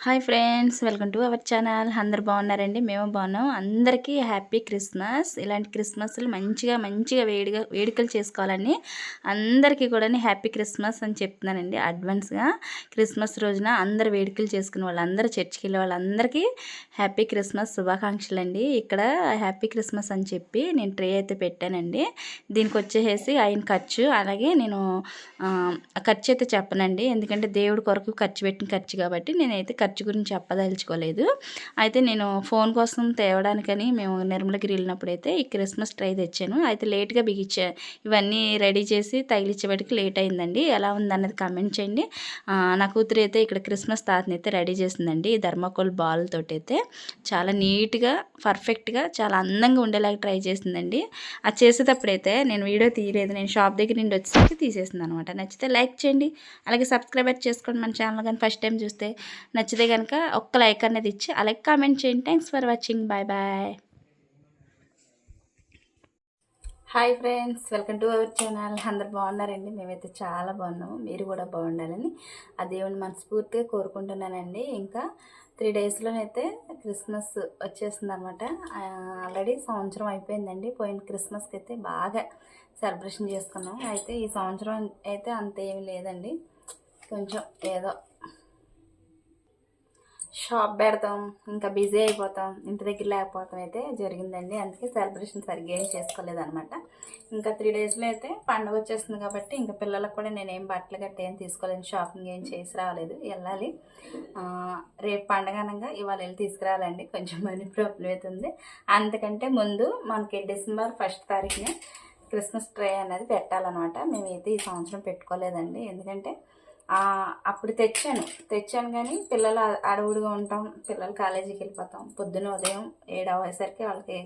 Hi friends welcome to our channel. అందరు బాగున్నారండి? మేము బాగున్నాం. అందరికీ హ్యాపీ క్రిస్మస్. ఇలాంటి క్రిస్మస్లు మంచిగా మంచిగా వేడిగా వేడుకలు చేసుకోవాలని అందరికీ కూడా హ్యాపీ క్రిస్మస్ అని చెప్తున్నానండి అడ్వాన్స్గా. క్రిస్మస్ రోజున అందరు వేడుకలు చేసుకునే వాళ్ళందరూ చర్చికి వెళ్ళే వాళ్ళందరికీ హ్యాపీ క్రిస్మస్ శుభాకాంక్షలు అండి ఇక్కడ హ్యాపీ క్రిస్మస్ అని చెప్పి నేను ట్రే అయితే పెట్టానండి. దీనికి వచ్చేసి ఆయన ఖర్చు అలాగే నేను ఖర్చు అయితే చెప్పనండి. ఎందుకంటే దేవుడి కొరకు ఖర్చు పెట్టిన ఖర్చు కాబట్టి నేనైతే ఖర్చు గురించి చెప్పదలుచుకోలేదు. అయితే నేను ఫోన్ కోసం తేవడానికని మేము నిర్మలగిరి వెళ్ళినప్పుడు అయితే ఈ క్రిస్మస్ ట్రై తెచ్చాను. అయితే లేట్గా బిగించా. ఇవన్నీ రెడీ చేసి తగిలించేవాడికి లేట్ అయిందండి. ఎలా ఉందన్నది కామెంట్ చేయండి. నా కూతురు అయితే ఇక్కడ క్రిస్మస్ తాతని అయితే రెడీ చేసిందండి. ఈ ధర్మకోల్ బాల్ తోటి అయితే చాలా నీట్గా పర్ఫెక్ట్గా చాలా అందంగా ఉండేలాగా ట్రై చేసిందండి. అది చేసేటప్పుడైతే నేను వీడియో తీయలేదు. నేను షాప్ దగ్గర నుండి వచ్చేసరికి తీసేసింది అనమాట నచ్చితే లైక్ చేయండి. అలాగే సబ్స్క్రైబర్ చేసుకోండి మన ఛానల్. కానీ ఫస్ట్ టైం చూస్తే నచ్చితే కనుక ఒక్క లైక్ అనేది ఇచ్చి అలాగే కామెంట్ చేయండి. Thanks for watching bye bye hi friends welcome to our channel అందరు బాగున్నారండి? మేమైతే చాలా బాగున్నాము. మీరు కూడా బాగుండాలని ఆ దేవుని మనస్ఫూర్తిగా కోరుకుంటున్నానండి. ఇంకా త్రీ డేస్లోనైతే క్రిస్మస్ వచ్చేసింది అనమాట ఆల్రెడీ సంవత్సరం అయిపోయిందండి. పోయిన క్రిస్మస్కి అయితే బాగా సెలబ్రేషన్ చేసుకున్నాం అయితే ఈ సంవత్సరం అయితే అంత ఏమి లేదండి. కొంచెం ఏదో షాప్ పెడతాం ఇంకా బిజీ అయిపోతాం ఇంటి దగ్గర లేకపోవటం అయితే జరిగిందండి. అందుకే సెలబ్రేషన్ సరిగ్గా ఏం చేసుకోలేదనమాట ఇంకా త్రీ డేస్లో అయితే పండుగ వచ్చేస్తుంది కాబట్టి ఇంకా పిల్లలకు కూడా నేను బట్టలు గట్ట ఏం తీసుకోలేదు షాపింగ్ ఏం చేసి రాలేదు వెళ్ళాలి. రేపు పండగ అనగా ఇవాళ వెళ్ళి తీసుకురావాలండి కొంచెం మనీ ప్రాబ్లం అవుతుంది అంతకంటే ముందు మనకి డిసెంబర్ ఫస్ట్ తారీఖునే క్రిస్మస్ ట్రే అనేది పెట్టాలన్నమాట. మేమైతే ఈ సంవత్సరం పెట్టుకోలేదండి. ఎందుకంటే అప్పుడు తెచ్చాను. తెచ్చాను కానీ పిల్లలు అడవుడుగా ఉంటాం. పిల్లలు కాలేజీకి వెళ్ళిపోతాం. పొద్దున ఉదయం ఏడు అయ్యేసరికి వాళ్ళకి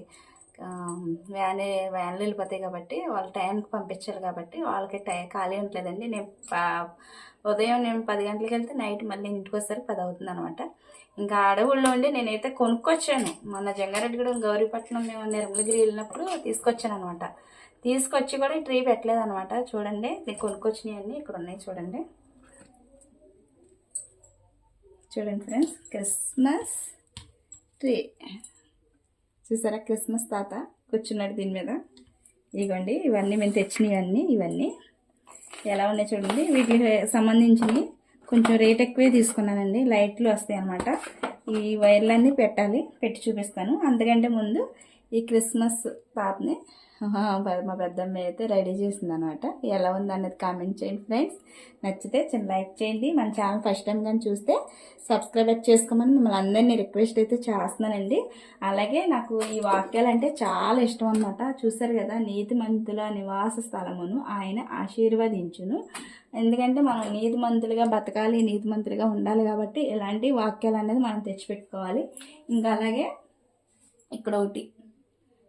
వ్యాన్ వ్యాన్లు వెళ్ళిపోతాయి కాబట్టి వాళ్ళ టైంకి పంపించాలి కాబట్టి వాళ్ళకి టై ఖాళీ ఉంటుందండి నేను ఉదయం నేను పది గంటలకు వెళ్తే నైట్ మళ్ళీ ఇంటికి వచ్చేసరికి పది అవుతుంది అనమాట ఇంకా అడవుల్లో ఉండి నేనైతే కొనుక్కొచ్చాను. మన జంగారెడ్డిగూడెం గౌరీపట్నం మేము నిర్మలగిరి వెళ్ళినప్పుడు తీసుకొచ్చాను అనమాట తీసుకొచ్చి కూడా ఈ ట్రీ పెట్టలేదు అనమాట చూడండి నేను కొనుక్కొచ్చినవి అన్నీ ఇక్కడ ఉన్నాయి చూడండి. చూడండి ఫ్రెండ్స్ క్రిస్మస్ ట్రీ. చూసారా? క్రిస్మస్ తాత కూర్చున్నాడు దీని మీద. ఇదిగోండి ఇవన్నీ మేము తెచ్చినవన్నీ ఇవన్నీ. ఎలా ఉన్నాయి చూడండి. వీటికి సంబంధించినవి కొంచెం రేట్ ఎక్కువే తీసుకున్నానండి. లైట్లు వస్తాయి అన్నమాట. ఈ వైర్లన్నీ పెట్టాలి పెట్టి చూపిస్తాను. అందుకంటే ముందు ఈ క్రిస్మస్ తాతని మా పెద్దమ్మ అయితే రెడీ చేసింది అనమాట ఎలా ఉంది అన్నది కామెంట్ చేయండి ఫ్రెండ్స్ నచ్చితే చిన్న లైక్ చేయండి. మన ఛానల్ ఫస్ట్ టైం కానీ చూస్తే సబ్స్క్రైబ్ చేసుకోమని మిమ్మల్ని అందరినీ రిక్వెస్ట్ అయితే చేస్తున్నానండి. అలాగే నాకు ఈ వాక్యాలు అంటే చాలా ఇష్టం అనమాట చూసారు కదా నీతిమంతుల నివాస స్థలమును ఆయన ఆశీర్వదించును. ఎందుకంటే మనం నీతిమంతులుగా బతకాలి నీతిమంతులుగా ఉండాలి కాబట్టి ఇలాంటి వాక్యాలు అనేది మనం తెచ్చిపెట్టుకోవాలి. ఇంకా అలాగే ఇక్కడ ఒకటి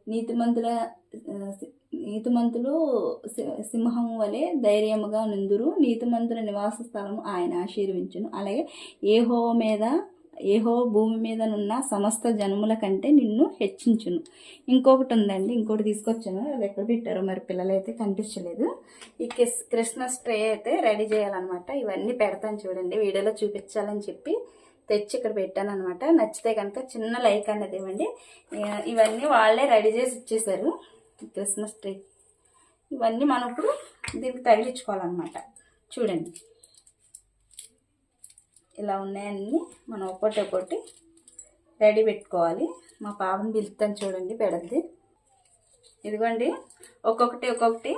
నీతిమంతుల ఆ, నీతిమంతులు సి- సింహం వలె ధైర్యముగా నుందురు. నీతిమంతుల నివాస స్థలము ఆయన ఆశీర్వించును. అలాగే ఏహో మీద ఏహో భూమి మీద నున్న సమస్త జనముల కంటే నిన్ను హెచ్చించును. ఇంకొకటి ఉందండి ఇంకోటి తీసుకొచ్చాను. అది ఎక్కడ పెట్టారు మరి పిల్లలైతే కనిపించలేదు. ఈ క్రిస్ క్రిస్మస్ ట్రే అయితే రెడీ చేయాలన్నమాట. ఇవన్నీ పెడతాను చూడండి వీడియోలో చూపించాలని చెప్పి తెచ్చి ఇక్కడ పెట్టాను అనమాట నచ్చితే కనుక చిన్న లైక్ అనేది ఇవ్వండి. ఇవన్నీ వాళ్ళే రెడీ చేసి ఇచ్చేసారు క్రిస్మస్ ట్రీ. ఇవన్నీ మనం ఇప్పుడు దీనికి తగిలించుకోవాలన్నమాట. చూడండి. ఇలా ఉన్నాయన్నీ మనం ఒక్కొక్కటి ఒకటి రెడీ పెట్టుకోవాలి. మా పాపని పిలుస్తాను చూడండి పెడద్ది ఇదిగోండి. ఒక్కొక్కటి ఒక్కొక్కటి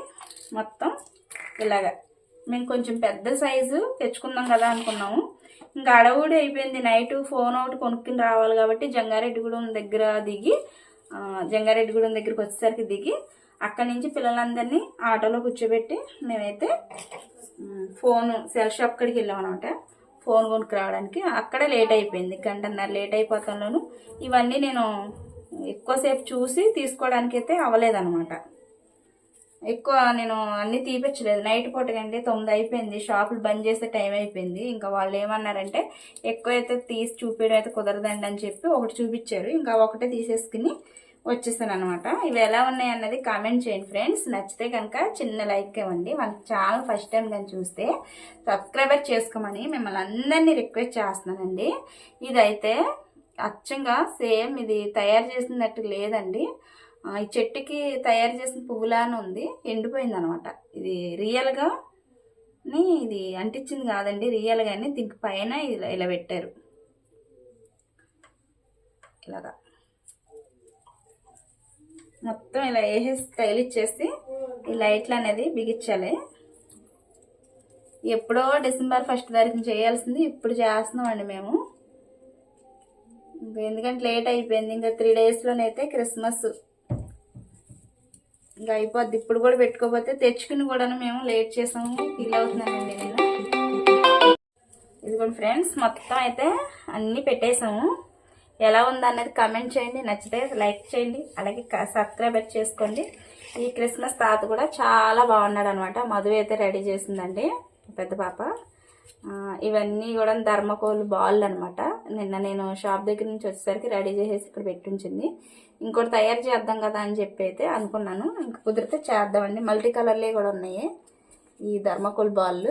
మొత్తం ఇలాగా. మేము కొంచెం పెద్ద సైజు తెచ్చుకుందాం కదా అనుకున్నాము. ఇంకా అడవుడు అయిపోయింది. నైట్ ఫోన్ ఒకటి కొనుక్కుని రావాలి కాబట్టి జంగారెడ్డిగూడెం దగ్గర దిగి జంగారెడ్డిగూడెం దగ్గరికి వచ్చేసరికి దిగి అక్కడి నుంచి పిల్లలందరినీ ఆటోలో కూర్చోబెట్టి మేమైతే ఫోన్ సెల్ షాప్ అక్కడికి వెళ్ళాం అనమాట ఫోన్ కొనుక్కు రావడానికి. అక్కడే లేట్ అయిపోయింది. గంటన్నర లేట్ అయిపోతాను ఇవన్నీ నేను ఎక్కువసేపు చూసి తీసుకోవడానికి అయితే అవ్వలేదన్నమాట ఎక్కువ నేను అన్ని తీపించలేదు నైట్ పూట తొమ్మిది అయిపోయింది. షాపులు బంద్ చేసే టైం అయిపోయింది. ఇంకా వాళ్ళు ఏమన్నారంటే ఎక్కువ అయితే తీసి చూపించడం అయితే కుదరదండి అని చెప్పి ఒకటి చూపించారు. ఇంకా ఒకటే తీసేసుకుని వచ్చేసాను అనమాట ఇవి ఎలా ఉన్నాయి అన్నది కామెంట్ చేయండి ఫ్రెండ్స్. నచ్చితే కనుక చిన్న లైక్ ఇవ్వండి. మన ఛానల్ ఫస్ట్ టైం కానీ చూస్తే సబ్స్క్రైబర్ చేసుకోమని మిమ్మల్ని అందరినీ రిక్వెస్ట్ చేస్తున్నానండి. ఇదైతే అచ్చంగా సేమ్ ఇది తయారు చేసినట్టు లేదండి. ఈ చెట్టుకి తయారు చేసిన పువ్వులానే ఉంది ఎండిపోయింది అనమాట ఇది రియల్గా ఇది అంటించింది కాదండి రియల్గానే దీనికి పైన ఇలా ఇలా పెట్టారు. ఇలాగా. మొత్తం ఇలా వేసేసి స్టైల్ ఇచ్చేసి ఈ లైట్లు అనేది బిగించాలి. ఎప్పుడో డిసెంబర్ ఫస్ట్ వరకు చేయాల్సింది ఇప్పుడు చేస్తున్నామండి మేము. ఎందుకంటే లేట్ అయిపోయింది ఇంకా త్రీ డేస్లోనైతే క్రిస్మస్ ఇంకా అయిపోద్ది. ఇప్పుడు కూడా పెట్టుకోకపోతే తెచ్చుకుని కూడా మేము లేట్ చేసాము. ఫీల్ అవుతున్నానండి నేను. ఇదిగోండి ఫ్రెండ్స్ మొత్తం అయితే అన్నీ పెట్టేసాము. ఎలా ఉందన్నది కమెంట్ చేయండి. నచ్చితే లైక్ చేయండి. అలాగే సబ్స్క్రైబ్ చేసుకోండి. ఈ క్రిస్మస్ తాత కూడా చాలా బాగున్నాడు అనమాట మధు అయితే రెడీ చేసిందండి. పెద్ద పాప. ఇవన్నీ కూడా ధర్మకోలు బాల్ అనమాట నిన్న నేను షాప్ దగ్గర నుంచి వచ్చేసరికి రెడీ చేసేసి ఇక్కడ పెట్టించింది. ఇంకోటి తయారు చేద్దాం కదా అని చెప్పి అయితే అనుకున్నాను. ఇంక కుదిరితే చేద్దామండి. మల్టీ కలర్లే కూడా ఉన్నాయి. ఈ ధర్మకోల్ బాల్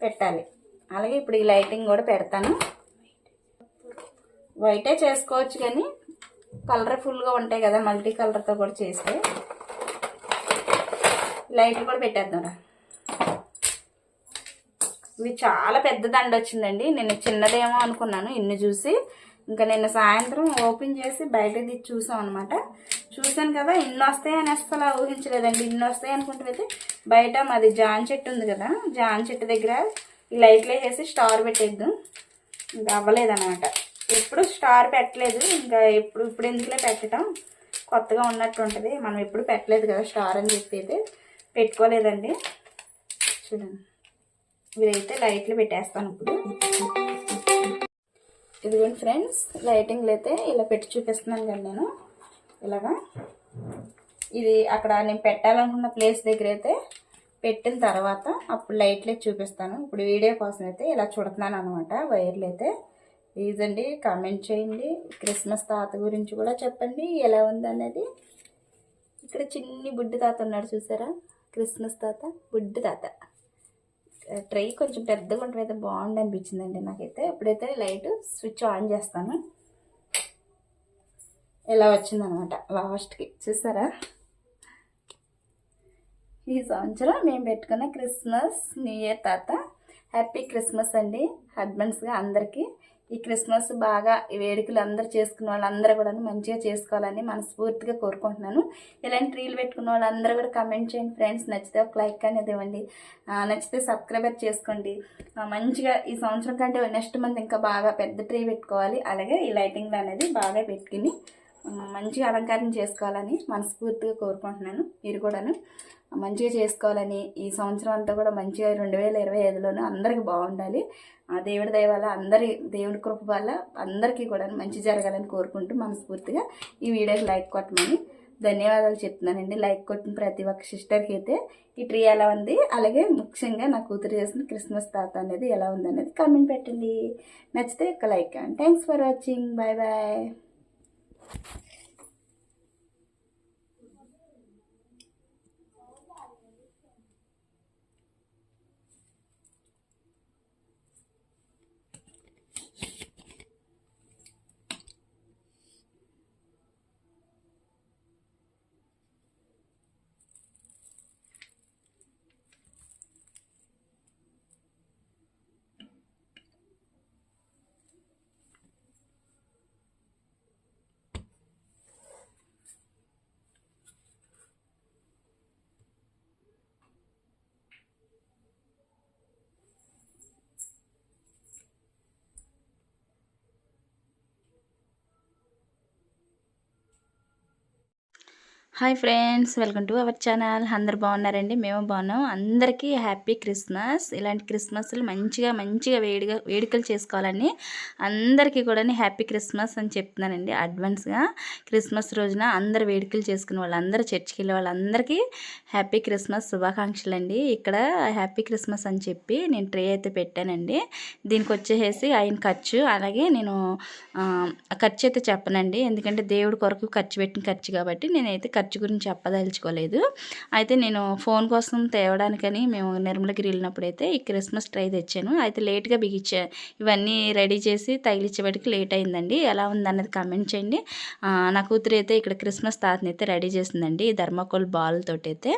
పెట్టాలి. అలాగే ఇప్పుడు ఈ లైటింగ్ కూడా పెడతాను. వైటే చేసుకోవచ్చు కానీ కలర్ఫుల్గా ఉంటాయి కదా మల్టీ కలర్తో కూడా చేస్తే. లైట్లు కూడా పెట్టేద్దాం రా. ఇది చాలా పెద్ద దండ వచ్చిందండి. నేను చిన్నదేమో అనుకున్నాను ఇన్ని చూసి. ఇంకా నిన్న సాయంత్రం ఓపెన్ చేసి బయట తీసి చూసాం అనమాట చూసాను కదా ఇన్ని వస్తాయని అసలు ఊహించలేదండి. ఇన్ని వస్తాయి అనుకుంటే బయట మాది జాన్ చెట్టు ఉంది కదా జాన్ చెట్టు దగ్గర ఈ లైట్లు వేసేసి స్టార్ పెట్టేద్దాం. ఇంకా అవ్వలేదన్నమాట. ఎప్పుడు స్టార్ పెట్టలేదు ఇంకా ఎప్పుడు ఇప్పుడు ఎందుకులే పెట్టడం కొత్తగా ఉన్నట్టు ఉంటుంది. మనం ఎప్పుడు పెట్టలేదు కదా స్టార్ అని చెప్పి అయితే పెట్టుకోలేదండి. చూడండి. ఇదైతే లైట్లు పెట్టేస్తాను ఇప్పుడు. ఇదిగోండి ఫ్రెండ్స్ లైటింగ్లు అయితే ఇలా పెట్టి చూపిస్తున్నాను కదా నేను. ఇలాగా. ఇది అక్కడ నేను పెట్టాలనుకున్న ప్లేస్ దగ్గర అయితే పెట్టిన తర్వాత అప్పుడు లైట్లు చూపిస్తాను. ఇప్పుడు వీడియో కోసం అయితే ఇలా చూడుతున్నాను అనమాట వైర్లు అయితే ఇదండి కామెంట్ చేయండి. క్రిస్మస్ తాత గురించి కూడా చెప్పండి ఎలా ఉంది అనేది ఇక్కడ చిన్ని బుడ్డి తాత ఉన్నాడు చూసారా? క్రిస్మస్ తాత బుడ్డి తాత. ట్రై కొంచెం పెద్దగా ఉంటుంది అయితే బాగుంది అనిపించిందండి నాకైతే. ఇప్పుడైతే లైట్ స్విచ్ ఆన్ చేస్తాను. ఇలా వచ్చిందనమాట లాస్ట్కి చూసారా? ఈ సంవత్సరం మేము పెట్టుకున్న క్రిస్మస్ న్యూ ఇయర్ తాత హ్యాపీ క్రిస్మస్ అండి. హస్బెండ్స్గా అందరికీ. ఈ క్రిస్మస్ బాగా ఈ వేడుకలు అందరూ చేసుకున్న వాళ్ళందరూ కూడా మంచిగా చేసుకోవాలని మనస్ఫూర్తిగా కోరుకుంటున్నాను. ఇలాంటి రీల్ పెట్టుకున్న వాళ్ళందరూ కూడా కమెంట్ చేయండి ఫ్రెండ్స్. నచ్చితే ఒక లైక్ అనేది ఇవ్వండి. నచ్చితే సబ్స్క్రైబర్ చేసుకోండి. మంచిగా ఈ సంవత్సరం కంటే నెక్స్ట్ మంత్ ఇంకా బాగా పెద్ద ట్రీ పెట్టుకోవాలి. అలాగే ఈ లైటింగ్లు అనేది బాగా పెట్టుకుని మంచిగా అలంకారం చేసుకోవాలని మనస్ఫూర్తిగా కోరుకుంటున్నాను. మీరు కూడాను మంచిగా చేసుకోవాలని ఈ సంవత్సరం అంతా కూడా మంచిగా రెండు వేల ఇరవై ఐదులోనే అందరికీ బాగుండాలి. ఆ దేవుడి దయ వల్ల అందరి దేవుడి కృప వల్ల అందరికీ కూడా మంచి జరగాలని కోరుకుంటూ మనస్ఫూర్తిగా ఈ వీడియోకి లైక్ కొట్టమని ధన్యవాదాలు చెప్తున్నానండి. లైక్ కొట్టిన ప్రతి ఒక్క సిస్టర్కి అయితే ఈ ట్రీ ఎలా ఉంది? అలాగే ముఖ్యంగా నా కూతురు చేసిన క్రిస్మస్ తాత అనేది ఎలా ఉంది అనేది కామెంట్ పెట్టండి. నచ్చితే ఒక like thanks for watching bye bye hi friends welcome to our channel. అందరు బాగున్నారండి? మేము బాగున్నాం. అందరికీ హ్యాపీ క్రిస్మస్. ఇలాంటి క్రిస్మస్లు మంచిగా మంచిగా వేడిగా వేడుకలు చేసుకోవాలని అందరికీ కూడా హ్యాపీ క్రిస్మస్ అని చెప్తున్నానండి అడ్వాన్స్గా. క్రిస్మస్ రోజున అందరు వేడుకలు చేసుకునే వాళ్ళందరూ చర్చికి వెళ్ళే వాళ్ళందరికీ హ్యాపీ క్రిస్మస్ శుభాకాంక్షలు అండి ఇక్కడ హ్యాపీ క్రిస్మస్ అని చెప్పి నేను ట్రే అయితే పెట్టానండి. దీనికి వచ్చేసి ఆయన ఖర్చు అలాగే నేను ఖర్చు అయితే చెప్పనండి. ఎందుకంటే దేవుడి కొరకు ఖర్చు పెట్టిన ఖర్చు కాబట్టి నేనైతే ఖర్చు గురించి చెప్పదలుచుకోలేదు. అయితే నేను ఫోన్ కోసం తేవడానికని మేము నిర్మలగిరి వెళ్ళినప్పుడు అయితే ఈ క్రిస్మస్ ట్రై తెచ్చాను. అయితే లేట్గా బిగించా. ఇవన్నీ రెడీ చేసి తగిలించేవాడికి లేట్ అయిందండి. ఎలా ఉందన్నది కామెంట్ చేయండి. నా కూతురు అయితే ఇక్కడ క్రిస్మస్ తాతని అయితే రెడీ చేసిందండి. ఈ ధర్మకోల్ బాల్ తోటి అయితే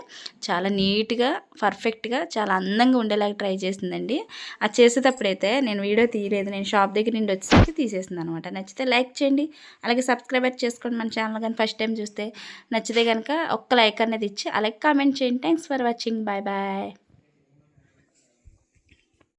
చాలా నీట్గా పర్ఫెక్ట్గా చాలా అందంగా ఉండేలాగా ట్రై చేసిందండి. అది చేసేటప్పుడైతే నేను వీడియో తీయలేదు. నేను షాప్ దగ్గర నుండి వచ్చేసరికి తీసేసింది అనమాట నచ్చితే లైక్ చేయండి. అలాగే సబ్స్క్రైబర్ చేసుకోండి మన ఛానల్. కానీ ఫస్ట్ టైం చూస్తే నచ్చితే కనుక ఒక్క లైక్ అనేది ఇచ్చి అలాగే కామెంట్ చేయండి. Thanks for watching bye bye